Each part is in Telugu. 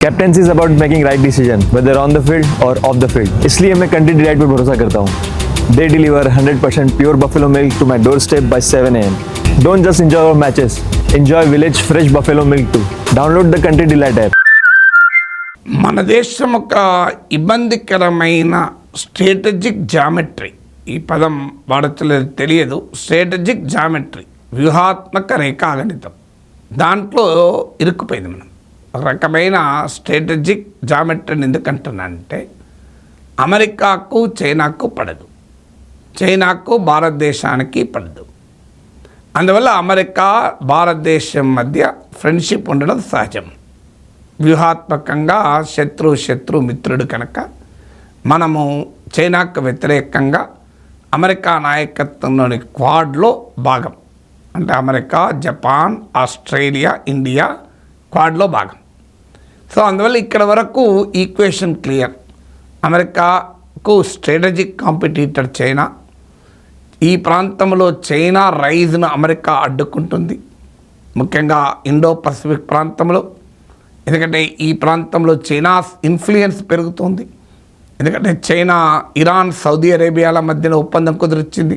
captaincy is about making right decision whether on the field or off the field इसलिए मैं कंट्री डिलाइट पर भरोसा करता हूँ they deliver 100% pure buffalo milk to my door step by 7 AM don't just enjoy our matches enjoy village fresh buffalo milk too download the country delight app మన దేశం ఒక ఇబ్బందికరమైన స్ట్రాటజిక్ జామెట్రీ ఈ పదం వాడచ్చలేదు తెలియదు స్ట్రాటజిక్ జామెట్రీ వ్యూహాత్మక రేఖాగణితం దాంట్లో ఇరుక్కుపోయింది మనం ఒక రకమైన స్ట్రాటజిక్ జామెట్రీని ఎందుకంటున్నానంటే అమెరికాకు చైనాకు పడదు. చైనాకు భారతదేశానికి పడదు. అందువల్ల అమెరికా భారతదేశం మధ్య ఫ్రెండ్షిప్ ఉండడం సహజం. వ్యూహాత్మకంగా శత్రు శత్రు మిత్రుడు కనుక మనము చైనాకు వ్యతిరేకంగా అమెరికా నాయకత్వంలోని క్వాడ్లో భాగం. అంటే అమెరికా జపాన్ ఆస్ట్రేలియా ఇండియా క్వాడ్లో భాగం. సో అందువల్ల ఇక్కడ వరకు ఈక్వేషన్ క్లియర్ అమెరికాకు స్ట్రాటజిక్ కాంపిటీటర్ చైనా. ఈ ప్రాంతంలో చైనా రైజ్ను అమెరికా అడ్డుకుంటుంది. ముఖ్యంగా ఇండో పసిఫిక్ ప్రాంతంలో. ఎందుకంటే ఈ ప్రాంతంలో చైనా ఇన్ఫ్లుయెన్స్ పెరుగుతుంది. ఎందుకంటే చైనా ఇరాన్ సౌదీ అరేబియాల మధ్యన ఒప్పందం కుదిరిచ్చింది.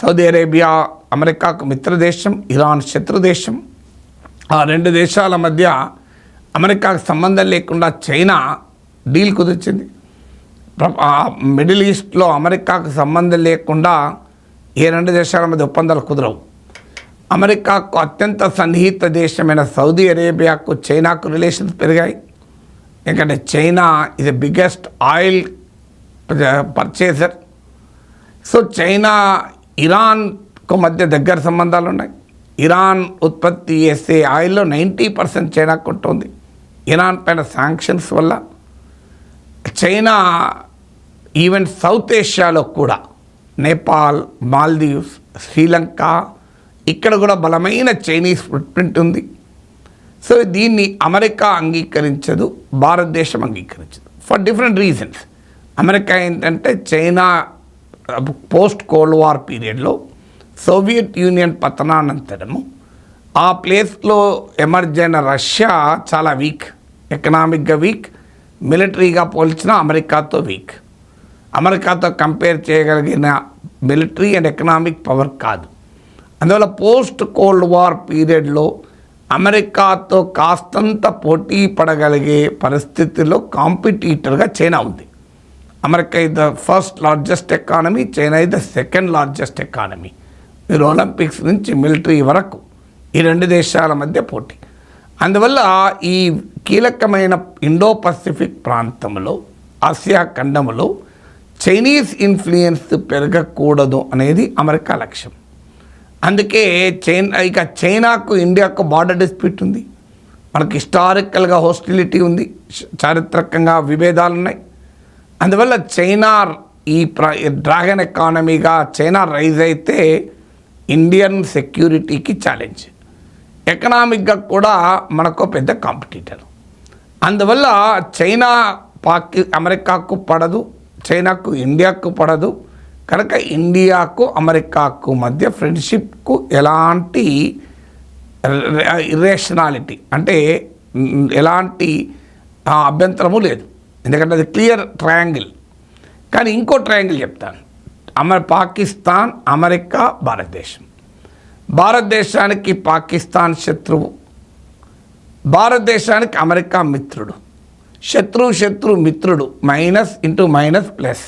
సౌదీ అరేబియా అమెరికాకు మిత్రదేశం ఇరాన్ శత్రుదేశం. ఆ రెండు దేశాల మధ్య అమెరికాకు సంబంధం లేకుండా చైనా డీల్ కుదిర్చింది. మిడిల్ ఈస్ట్లో అమెరికాకు సంబంధం లేకుండా ఏ రెండు దేశాల మధ్య ఒప్పందాలు కుదరవు. అమెరికాకు అత్యంత సన్నిహిత దేశమైన సౌదీ అరేబియాకు చైనాకు రిలేషన్స్ పెరిగాయి. ఎందుకంటే చైనా ఇది biggest oil purchaser so China ఇరాన్కు మధ్య దగ్గర సంబంధాలు ఉన్నాయి. ఇరాన్ ఉత్పత్తి చేసే ఆయిల్లో నైంటీ పర్సెంట్ చైనాకు ఉంటుంది ఇరాన్ పైన శాంక్షన్స్ వల్ల చైనా ఈవెన్ సౌత్ ఏషియాలో కూడా నేపాల్ మాల్దీవ్స్ శ్రీలంక ఇక్కడ కూడా బలమైన చైనీస్ ఫుట్ప్రింట్ ఉంది. సో దీన్ని అమెరికా అంగీకరించదు భారతదేశం అంగీకరించదు ఫర్ డిఫరెంట్ రీజన్స్ అమెరికా ఏంటంటే చైనా పోస్ట్ కోల్డ్ వార్ పీరియడ్లో సోవియట్ యూనియన్ పతనానంతరము ఆ ప్లేస్లో ఎమర్జ్ అయిన రష్యా చాలా వీక్ ఎకనామిక్గా వీక్ మిలిటరీగా పోల్చిన అమెరికాతో వీక్. అమెరికాతో కంపేర్ చేయగలిగిన మిలిటరీ అండ్ ఎకనామిక్ పవర్ కాదు. అందువల్ల పోస్ట్ కోల్డ్ వార్ పీరియడ్లో అమెరికాతో కాస్తంత పోటీ పడగలిగే పరిస్థితిలో కాంపిటీటర్గా చైనా ఉంది. America is the first largest economy China is the second largest economy. మీరు ఒలింపిక్స్ నుంచి మిలిటరీ వరకు ఈ రెండు దేశాల మధ్య పోటీ. అందువల్ల ఈ కీలకమైన ఇండో పసిఫిక్ ప్రాంతంలో ఆసియా ఖండంలో చైనీస్ ఇన్ఫ్లుయెన్స్ పెరగకూడదు అనేది అమెరికా లక్ష్యం. అందుకే చైనా ఇక చైనాకు ఇండియాకు బార్డర్ డిస్ప్యూట్ ఉంది. మనకు హిస్టారికల్గా హోస్టిలిటీ ఉంది చారిత్రకంగా విభేదాలు ఉన్నాయి అందువల్ల చైనా ఈ ప్ర డ్రాగన్ ఎకానమీగా చైనా రైజ్ అయితే ఇండియన్ సెక్యూరిటీకి ఛాలెంజ్. ఎకనామిక్గా కూడా మనకు పెద్ద కాంపిటీటర్. అందువల్ల చైనా పాకి అమెరికాకు పడదు చైనాకు ఇండియాకు పడదు. కనుక ఇండియాకు అమెరికాకు మధ్య ఫ్రెండ్షిప్కు ఎలాంటి ఇర్రేషనాలిటీ అంటే ఎలాంటి అభ్యంతరము లేదు. ఎందుకంటే అది క్లియర్ ట్రయాంగిల్. కానీ ఇంకో ట్రయాంగిల్ చెప్తాను. అమర్ పాకిస్తాన్ అమెరికా భారతదేశం. భారతదేశానికి పాకిస్తాన్ శత్రువు భారతదేశానికి అమెరికా మిత్రుడు. శత్రు శత్రు మిత్రుడు. Minus into minus plus.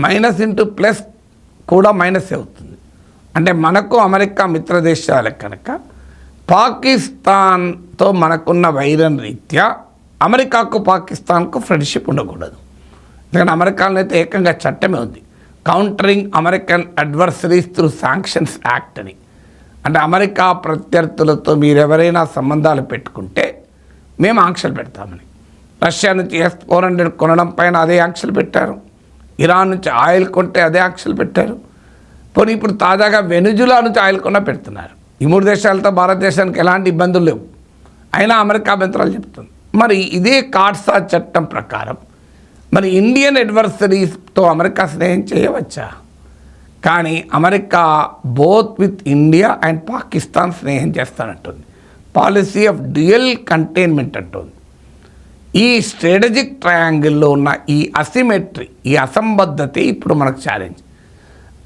Minus into plus కూడా మైనస్ అవుతుంది? అంటే మనకు అమెరికా మిత్ర దేశాలే కనుక పాకిస్తాన్తో మనకున్న వైరం రీత్యా అమెరికాకు పాకిస్తాన్కు ఫ్రెండ్షిప్ ఉండకూడదు. ఎందుకంటే అమెరికాలో అయితే ఏకంగా చట్టమే ఉంది. Countering American adversaries through sanctions act అని. అంటే అమెరికా ప్రత్యర్థులతో మీరు ఎవరైనా సంబంధాలు పెట్టుకుంటే మేము ఆంక్షలు పెడతామని. రష్యా నుంచి ఎస్ ఫోర్ హండ్రెడ్ కొనడం పైన అదే ఆంక్షలు పెట్టారు. ఇరాన్ నుంచి ఆయిల్ కొంటే అదే ఆంక్షలు పెట్టారు. పోనీ ఇప్పుడు తాజాగా వెనుజులా నుంచి ఆయిల్ కొన్నా పెడుతున్నారు. ఈ మూడు దేశాలతో భారతదేశానికి ఎలాంటి ఇబ్బందులు లేవు. అయినా అమెరికా అభ్యంతరాలు చెప్తుంది. మరి ఇదే కాట్సా చట్టం ప్రకారం మరి ఇండియన్ అడ్వర్సరీస్తో అమెరికా స్నేహం చేయవచ్చా? కానీ America both with India and Pakistan స్నేహం చేస్తానంటుంది. పాలసీ ఆఫ్ డ్యూయల్ కంటైన్మెంట్ అంటుంది. ఈ స్ట్రాటజిక్ ట్రయాంగిల్లో ఉన్న ఈ అసిమెట్రీ ఈ అసంబద్ధత ఇప్పుడు మనకు ఛాలెంజ్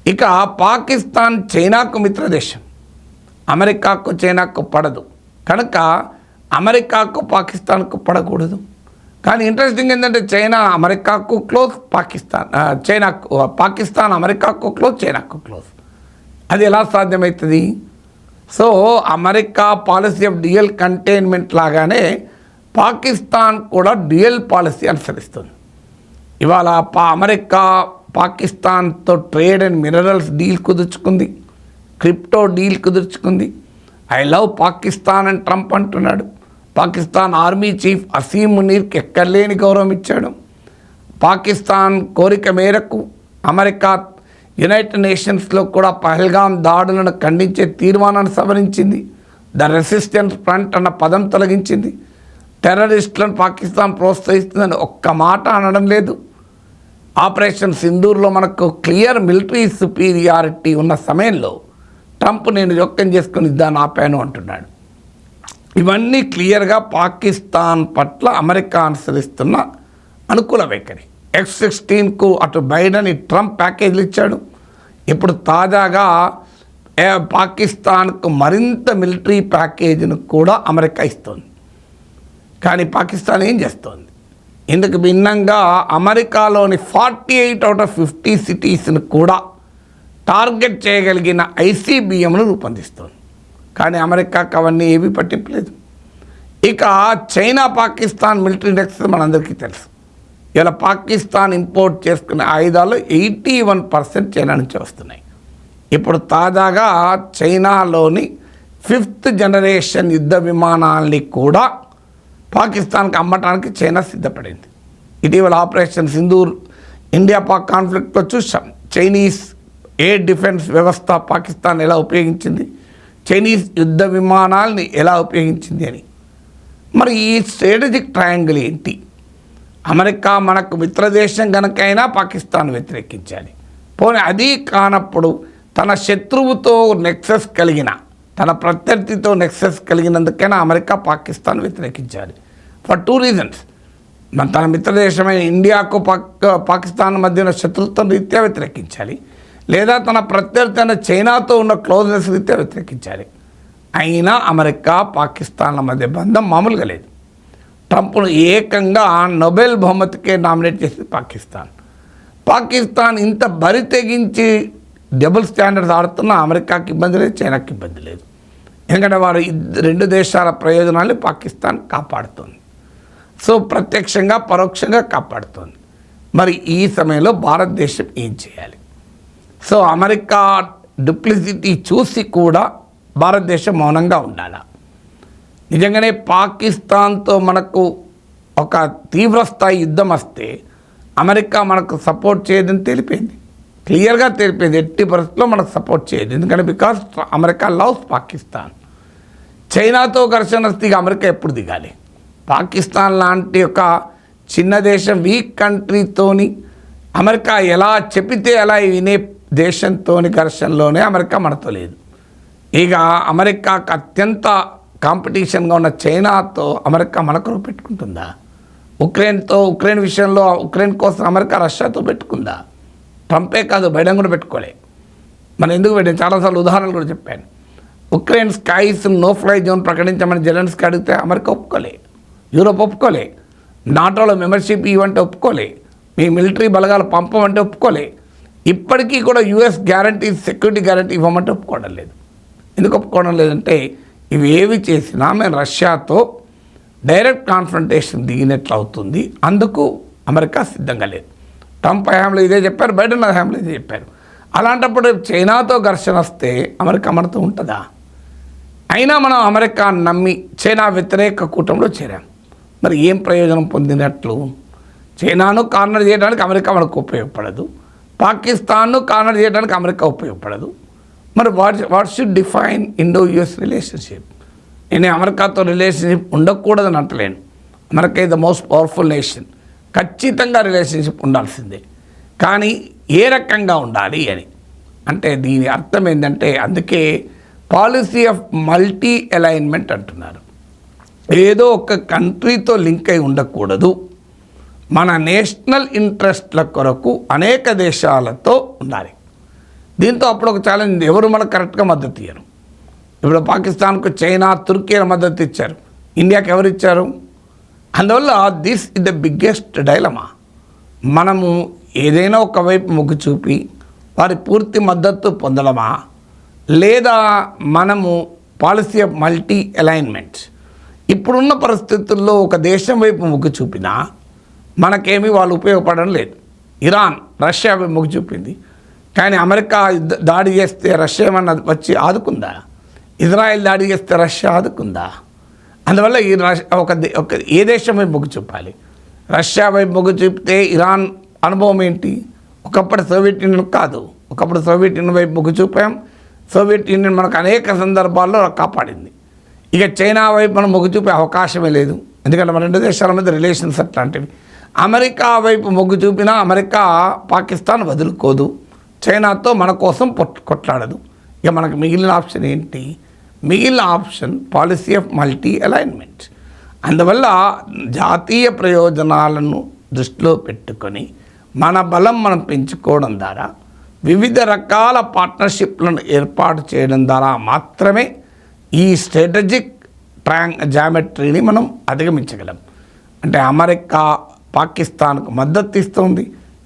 ఇక పాకిస్తాన్ చైనాకు మిత్రదేశం. అమెరికాకు చైనాకు పడదు. కనుక అమెరికాకు పాకిస్తాన్కు పడకూడదు. కానీ ఇంట్రెస్టింగ్ ఏంటంటే చైనా అమెరికాకు క్లోజ్ పాకిస్తాన్ చైనా పాకిస్తాన్ అమెరికాకు క్లోజ్ చైనాకు క్లోజ్ అది ఎలా సాధ్యమవుతుంది so America policy of dual containment లాగానే పాకిస్తాన్ కూడా డ్యూయల్ పాలసీ అనుసరిస్తుంది. ఇవాళ పా అమెరికా పాకిస్తాన్తో ట్రేడ్ అండ్ మినరల్స్ డీల్ కుదుర్చుకుంది. క్రిప్టో డీల్ కుదుర్చుకుంది. ఐ లవ్ పాకిస్తాన్ అని ట్రంప్ అంటున్నాడు. పాకిస్తాన్ ఆర్మీ చీఫ్ అసీం మునీర్కి ఎక్కర్లేని గౌరవం ఇచ్చాడు పాకిస్తాన్ కోరిక మేరకు అమెరికా యునైటెడ్ నేషన్స్లో కూడా పహల్గాం దాడులను ఖండించే తీర్మానాన్ని సవరించింది. ద రెసిస్టెన్స్ ఫ్రంట్ అన్న పదం తొలగించింది. టెర్రరిస్టులను పాకిస్తాన్ ప్రోత్సహిస్తుందని ఒక్క మాట అనడం లేదు. ఆపరేషన్ సింధూర్లో మనకు క్లియర్ మిలిటరీ సుపీరియారిటీ ఉన్న సమయంలో ట్రంప్ నేను జోక్యం చేసుకుని దాన్ని ఆపాను అంటున్నాడు. ఇవన్నీ క్లియర్గా పాకిస్తాన్ పట్ల అమెరికా అనుసరిస్తున్న అనుకూల వైఖరి. ఎక్స్ సిక్స్టీన్కు అటు బైడెన్ ట్రంప్ ప్యాకేజీలు ఇచ్చాడు. ఇప్పుడు తాజాగా పాకిస్తాన్కు మరింత మిలిటరీ ప్యాకేజీని కూడా అమెరికా ఇస్తుంది. కానీ పాకిస్తాన్ ఏం చేస్తోంది? ఇందుకు భిన్నంగా అమెరికాలోని forty eight out of fifty సిటీస్ని కూడా టార్గెట్ చేయగలిగిన ఐసీబీఎంను రూపొందిస్తోంది. కానీ అమెరికాకు అవన్నీ ఏమీ పట్టింపలేదు. ఇక చైనా పాకిస్తాన్ మిలిటరీ ఇండెక్స్ మనందరికీ తెలుసు. ఇలా పాకిస్తాన్ ఇంపోర్ట్ చేసుకునే ఆయుధాలు ఎయిటీ వన్ పర్సెంట్ చైనా నుంచి వస్తున్నాయి. ఇప్పుడు తాజాగా చైనాలోని ఫిఫ్త్ జనరేషన్ యుద్ధ విమానాల్ని కూడా పాకిస్తాన్కి అమ్మటానికి చైనా సిద్ధపడింది. ఇటీవల ఆపరేషన్ సింధూర్ ఇండియా పాక్ కాన్ఫ్లిక్ట్లో చూసాం చైనీస్ ఎయిర్ డిఫెన్స్ వ్యవస్థ పాకిస్తాన్ ఎలా ఉపయోగించింది? చైనీస్ యుద్ధ విమానాల్ని ఎలా ఉపయోగించింది అని. మరి ఈ స్ట్రాటజిక్ ట్రయాంగిల్ ఏంటి? అమెరికా మనకు మిత్రదేశం కనుకైనా పాకిస్తాన్ వ్యతిరేకించాలి. పోనీ అది కానప్పుడు తన శత్రువుతో నెక్సెస్ కలిగిన తన ప్రత్యర్థితో నెక్సెస్ కలిగినందుకైనా అమెరికా పాకిస్తాన్ వ్యతిరేకించాలి. ఫర్ టూ రీజన్స్ మన తన మిత్రదేశమైన ఇండియాకు పాక్ పాకిస్తాన్ మధ్యన శత్రుత్వం రీత్యా వ్యతిరేకించాలి. లేదా తన ప్రత్యర్థి అయిన చైనాతో ఉన్న క్లోజ్నెస్ రీత్యా వ్యతిరేకించాలి. అయినా అమెరికా పాకిస్తాన్ల మధ్య బంధం మామూలుగా లేదు. ట్రంప్ను ఏకంగా నొబెల్ బహుమతికే నామినేట్ చేసింది పాకిస్తాన్. పాకిస్తాన్ ఇంత బరి తెగించి డబుల్ స్టాండర్డ్స్ ఆడుతున్న అమెరికాకి ఇబ్బంది లేదు చైనాకి ఇబ్బంది లేదు. ఎందుకంటే వారు రెండు దేశాల ప్రయోజనాలు పాకిస్తాన్ కాపాడుతుంది. సో ప్రత్యక్షంగా పరోక్షంగా కాపాడుతుంది. మరి ఈ సమయంలో భారతదేశం ఏం చేయాలి? సో అమెరికా డూప్లిసిటీ చూసి కూడా భారతదేశం మౌనంగా ఉండాలా. నిజంగానే పాకిస్తాన్తో మనకు ఒక తీవ్రస్థాయి యుద్ధం వస్తే అమెరికా మనకు సపోర్ట్ చేయదని తెలిపింది క్లియర్గా తెలిపింది ఎట్టి పరిస్థితుల్లో మనకు సపోర్ట్ చేయదు. ఎందుకంటే బికాస్ అమెరికా లవ్స్ పాకిస్తాన్. చైనాతో ఘర్షణ వస్తే అమెరికా ఎప్పుడు దిగాలి? పాకిస్తాన్ లాంటి ఒక చిన్న దేశం వీక్ కంట్రీతోని అమెరికా ఎలా చెప్పితే ఎలా వినే దేశంతోని ఘర్షణలోనే అమెరికా మనతో లేదు. ఇక అమెరికాకు అత్యంత కాంపిటీషన్గా ఉన్న చైనాతో అమెరికా మనకు పెట్టుకుంటుందా? ఉక్రెయిన్తో ఉక్రెయిన్ విషయంలో ఉక్రెయిన్ కోసం అమెరికా రష్యాతో పెట్టుకుందా? ట్రంపే కాదు బైడెన్ కూడా పెట్టుకోలే. మనం ఎందుకు పెట్టాను చాలాసార్లు ఉదాహరణలు కూడా చెప్పాను. Ukraine skies no fly zone ప్రకటించమని Zelensky అడిగితే అమెరికా ఒప్పుకోలే. యూరోప్ ఒప్పుకోలే. నాటోలో మెంబర్షిప్ ఇవ్వంటే ఒప్పుకోలే. మీ మిలిటరీ బలగాలు పంపమంటే ఒప్పుకోలే. ఇప్పటికీ కూడా యుఎస్ గ్యారంటీ సెక్యూరిటీ గ్యారంటీ ఇవ్వమంటే ఒప్పుకోవడం లేదు. ఎందుకు ఒప్పుకోవడం లేదంటే ఇవి ఏవి చేసినా మేము రష్యాతో డైరెక్ట్ కాన్ఫ్రంటేషన్ దిగినట్లు అవుతుంది. అందుకు అమెరికా సిద్ధంగా లేదు. ట్రంప్ హయాంలో ఇదే చెప్పారు బైడెన్ హయాంలో ఇదే చెప్పారు. అలాంటప్పుడు చైనాతో ఘర్షణ వస్తే అమెరికా మనతో ఉంటుందా? అయినా మనం అమెరికా నమ్మి చైనా వ్యతిరేక కూటమిలో చేరాం. మరి ఏం ప్రయోజనం పొందినట్లు? చైనాను కార్నర్ చేయడానికి అమెరికా మనకు ఉపయోగపడదు. పాకిస్తాన్ను కార్నర్ చేయడానికి అమెరికా ఉపయోగపడదు. మరి what what should define Indo US relationship? నేను అమెరికాతో రిలేషన్షిప్ ఉండకూడదని అంటలేను. America is the most powerful nation ఖచ్చితంగా రిలేషన్షిప్ ఉండాల్సిందే. కానీ ఏ రకంగా ఉండాలి అని? అంటే దీని అర్థం ఏంటంటే అందుకే పాలసీ ఆఫ్ మల్టీ అలైన్మెంట్ అంటున్నారు. ఏదో ఒక కంట్రీతో లింక్ అయి ఉండకూడదు. మన నేషనల్ ఇంట్రెస్ట్ల కొరకు అనేక దేశాలతో ఉండాలి. దీంతో అప్పుడు ఒక ఛాలెంజ్ ఎవరు మనకు కరెక్ట్గా మద్దతు ఇయ్యరు. ఇప్పుడు పాకిస్తాన్కు చైనా తుర్కీ మద్దతు ఇచ్చారు. ఇండియాకి ఎవరు ఇచ్చారు? అందువల్ల this is the biggest dilemma మనము ఏదైనా ఒకవైపు మొగ్గు చూపి వారి పూర్తి మద్దతు పొందడమా? లేదా మనము పాలసీ ఆఫ్ మల్టీ అలైన్మెంట్ ఇప్పుడున్న పరిస్థితుల్లో ఒక దేశం వైపు మొగ్గు చూపినా మనకేమీ వాళ్ళు ఉపయోగపడడం లేదు. ఇరాన్ రష్యా మొగ్గు చూపింది. కానీ అమెరికా దాడి చేస్తే రష్యా ఏమన్నా వచ్చి ఆదుకుందా? ఇజ్రాయెల్ దాడి చేస్తే రష్యా ఆదుకుందా? అందువల్ల ఈ ఒక దే- ఒక ఏ దేశం వైపు మొగ్గు చూపాలి? రష్యా వైపు మొగ్గు చూపితే ఇరాన్ అనుభవం ఏంటి? ఒకప్పుడు సోవియట్ యూనియన్ కాదు. ఒకప్పుడు సోవియట్ యూనియన్ వైపు మొగ్గు చూపాం. సోవియట్ యూనియన్ మనకు అనేక సందర్భాల్లో కాపాడింది. ఇక చైనా వైపు మనం మొగ్గు చూపే అవకాశమే లేదు. ఎందుకంటే మన రెండు దేశాల మధ్య రిలేషన్స్ అట్లాంటివి. అమెరికా వైపు మొగ్గు చూపినా అమెరికా పాకిస్తాన్ వదులుకోదు. చైనాతో మన కోసం కొట్లాడదు. ఇక మనకు మిగిలిన ఆప్షన్ ఏంటి? మిగిలిన option policy of multi alignment. అందువల్ల జాతీయ ప్రయోజనాలను దృష్టిలో పెట్టుకొని మన బలం మనం పెంచుకోవడం ద్వారా వివిధ రకాల పార్ట్నర్షిప్లను ఏర్పాటు చేయడం ద్వారా మాత్రమే ఈ స్ట్రాటజిక్ ట్రాంగ్ జామెట్రీని మనం అధిగమించగలం. అంటే అమెరికా పాకిస్తాన్కు మద్దతు ఇస్తోంది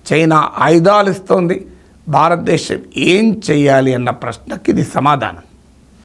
చైనా ఆయుధాలు ఇస్తోంది. భారతదేశం ఏం చేయాలి అన్న ప్రశ్నకి ఇది సమాధానం.